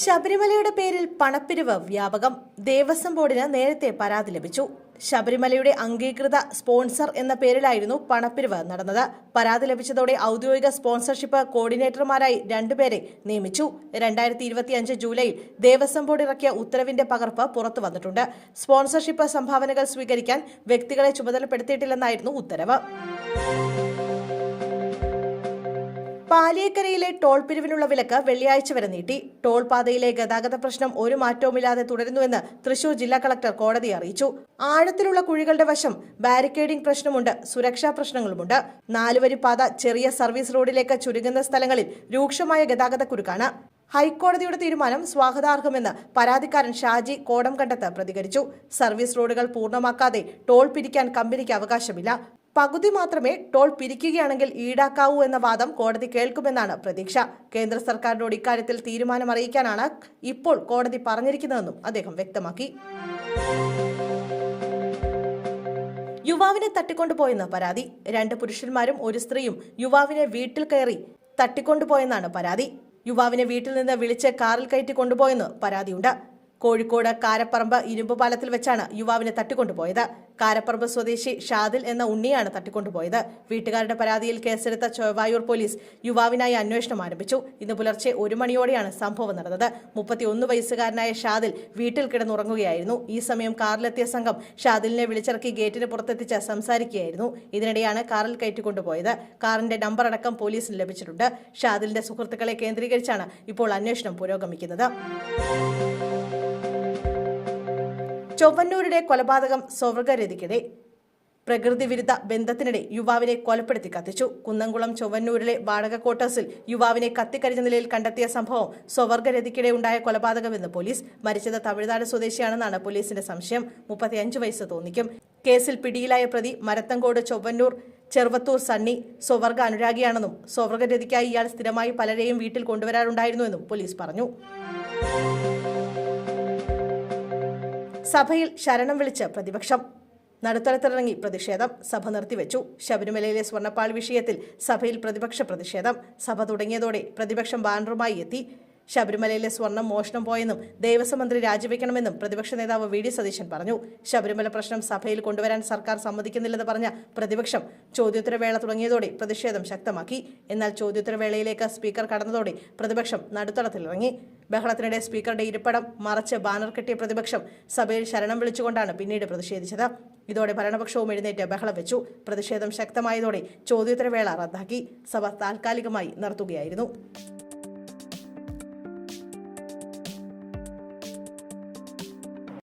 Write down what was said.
ശബരിമലയുടെ പേരിൽ പണപ്പിരിവ് വ്യാപകം ദേവസ്വം ബോർഡിന് നേരത്തെ പരാതി ലഭിച്ചു. ശബരിമലയുടെ അംഗീകൃത സ്പോൺസർ എന്ന പേരിലായിരുന്നു പണപ്പിരിവ് നടന്നത്. പരാതി ലഭിച്ചതോടെ ഔദ്യോഗിക സ്പോൺസർഷിപ്പ് കോർഡിനേറ്റർമാരായി രണ്ടുപേരെ നിയമിച്ചു. രണ്ടായിരത്തി ഇരുപത്തിയഞ്ച് ജൂലൈയിൽ ദേവസ്വം ബോർഡ് ഇറക്കിയ ഉത്തരവിന്റെ പകർപ്പ് പുറത്തു വന്നിട്ടുണ്ട്. സ്പോൺസർഷിപ്പ് സംഭാവനകൾ സ്വീകരിക്കാൻ വ്യക്തികളെ ചുമതലപ്പെടുത്തിയിട്ടില്ലെന്നായിരുന്നു ഉത്തരവ്. പാലിയേക്കരയിലെ ടോൾ പിരിവിനുള്ള വിലക്ക് വെള്ളിയാഴ്ച വരെ നീട്ടി. ടോൾ പാതയിലെ ഗതാഗത പ്രശ്നം ഒരു മാറ്റവുമില്ലാതെ തുടരുന്നുവെന്ന് തൃശൂർ ജില്ലാ കളക്ടർ കോടതിയെ അറിയിച്ചു. ആഴത്തിലുള്ള കുഴികളുടെ വശം ബാരിക്കേഡിംഗ് പ്രശ്നമുണ്ട് സുരക്ഷാ പ്രശ്നങ്ങളുമുണ്ട്. നാലുവരി പാത ചെറിയ സർവീസ് റോഡിലേക്ക് ചുരുങ്ങുന്ന സ്ഥലങ്ങളിൽ രൂക്ഷമായ ഗതാഗത കുരുക്കാണ്. ഹൈക്കോടതിയുടെ തീരുമാനം സ്വാഗതാർഹമെന്ന് പരാതിക്കാരൻ ഷാജി കോടം കോടംകണ്ടത്ത് പ്രതികരിച്ചു. സർവീസ് റോഡുകൾ പൂർണമാക്കാതെ ടോൾ പിരിക്കാൻ കമ്പനിക്ക് അവകാശമില്ല. പകുതി മാത്രമേ ടോൾ പിരിക്കുകയാണെങ്കിൽ ഈടാക്കാവൂ എന്ന വാദം കോടതി കേൾക്കുമെന്നാണ് പ്രതീക്ഷ. കേന്ദ്ര സർക്കാരിനോട് ഇക്കാര്യത്തിൽ തീരുമാനം അറിയിക്കാനാണ് ഇപ്പോൾ കോടതി പറഞ്ഞിരിക്കുന്നതെന്നും അദ്ദേഹം വ്യക്തമാക്കി. യുവാവിനെ തട്ടിക്കൊണ്ടുപോയെന്ന് പരാതി. രണ്ട് പുരുഷന്മാരും ഒരു സ്ത്രീയും യുവാവിനെ വീട്ടിൽ കയറി തട്ടിക്കൊണ്ടുപോയെന്നാണ് പരാതി. യുവാവിനെ വീട്ടിൽ നിന്ന് വിളിച്ച് കാറിൽ കയറ്റി കൊണ്ടുപോയെന്ന് പരാതിയുണ്ട്. കോഴിക്കോട് കാരപ്പറമ്പ് ഇരുമ്പുപാലത്തിൽ വെച്ചാണ് യുവാവിനെ തട്ടിക്കൊണ്ടുപോയത്. കാരപ്പറമ്പ് സ്വദേശി ഷാദിൽ എന്ന ഉണ്ണിയാണ് തട്ടിക്കൊണ്ടുപോയത്. വീട്ടുകാരുടെ പരാതിയിൽ കേസെടുത്ത ചൊവ്വായൂർ പോലീസ് യുവാവിനായി അന്വേഷണം ആരംഭിച്ചു. ഇന്ന് പുലർച്ചെ ഒരു മണിയോടെയാണ് സംഭവം നടന്നത്. മുപ്പത്തിയൊന്ന് വയസ്സുകാരനായ ഷാദിൽ വീട്ടിൽ കിടന്നുറങ്ങുകയായിരുന്നു. ഈ സമയം കാറിലെത്തിയ സംഘം ഷാദിലിനെ വിളിച്ചിറക്കി ഗേറ്റിന് പുറത്തെത്തിച്ച് സംസാരിക്കുകയായിരുന്നു. ഇതിനിടെയാണ് കാറിൽ കയറ്റിക്കൊണ്ടുപോയത്. കാറിന്റെ നമ്പർ അടക്കം പോലീസിന് ലഭിച്ചിട്ടുണ്ട്. ഷാദിലിന്റെ സുഹൃത്തുക്കളെ കേന്ദ്രീകരിച്ചാണ് ഇപ്പോൾ അന്വേഷണം പുരോഗമിക്കുന്നത്. ചൊവ്വന്നൂരുടെ കൊലപാതകം സ്വർഗരതിക്കിടെ പ്രകൃതി വിരുദ്ധ ബന്ധത്തിനിടെ യുവാവിനെ കൊലപ്പെടുത്തി കത്തിച്ചു. കുന്നംകുളം ചൊവ്വന്നൂരിലെ വാടക ക്വാർട്ടേഴ്സിൽ യുവാവിനെ കത്തിക്കരിഞ്ഞ നിലയിൽ കണ്ടെത്തിയ സംഭവം സ്വവർഗരതിക്കിടെ ഉണ്ടായ കൊലപാതകമെന്ന് പോലീസ്. മരിച്ചത് തമിഴ്നാട് സ്വദേശിയാണെന്നാണ് പോലീസിന്റെ സംശയം. മുപ്പത്തിയഞ്ച് വയസ്സ് തോന്നിക്കും. കേസിൽ പിടിയിലായ പ്രതി മരത്തങ്കോട് ചൊവ്വന്നൂർ ചെറുവത്തൂർ സണ്ണി സ്വവർഗ അനുരാഗിയാണെന്നും സ്വവർഗരതിക്കായി ഇയാൾ സ്ഥിരമായി പലരെയും വീട്ടിൽ കൊണ്ടുവരാറുണ്ടായിരുന്നുവെന്നും പോലീസ് പറഞ്ഞു. സഭയിൽ ശരണം വിളിച്ച് പ്രതിപക്ഷം നടുത്തളത്തിലിറങ്ങി പ്രതിഷേധം സഭ നിർത്തിവെച്ചു. ശബരിമലയിലെ സ്വർണപ്പാൾ വിഷയത്തിൽ സഭയിൽ പ്രതിപക്ഷ പ്രതിഷേധം സഭ തുടങ്ങിയതോടെ പ്രതിപക്ഷം ബാനറുമായി എത്തി. ശബരിമലയിലെ സ്വർണം മോഷണം പോയെന്നും ദേവസ്വം മന്ത്രി രാജിവെക്കണമെന്നും പ്രതിപക്ഷ നേതാവ് വി ഡി സതീശൻ പറഞ്ഞു. ശബരിമല പ്രശ്നം സഭയിൽ കൊണ്ടുവരാൻ സർക്കാർ സമ്മതിക്കുന്നില്ലെന്ന് പറഞ്ഞ പ്രതിപക്ഷം ചോദ്യോത്തരവേള തുടങ്ങിയതോടെ പ്രതിഷേധം ശക്തമാക്കി. എന്നാൽ ചോദ്യോത്തരവേളയിലേക്ക് സ്പീക്കർ കടന്നതോടെ പ്രതിപക്ഷം നടുത്തളത്തിലിറങ്ങി. ബഹളത്തിനിടെ സ്പീക്കറുടെ ഇരിപ്പിടം മറച്ച് ബാനർ കെട്ടിയ പ്രതിപക്ഷം സഭയിൽ ശരണം വിളിച്ചുകൊണ്ടാണ് പിന്നീട് പ്രതിഷേധിച്ചത്. ഇതോടെ ഭരണപക്ഷവും എഴുന്നേറ്റ് ബഹളം വെച്ചു. പ്രതിഷേധം ശക്തമായതോടെ ചോദ്യോത്തരവേള റദ്ദാക്കി. സഭ താൽക്കാലികമായി നടത്തുകയായിരുന്നു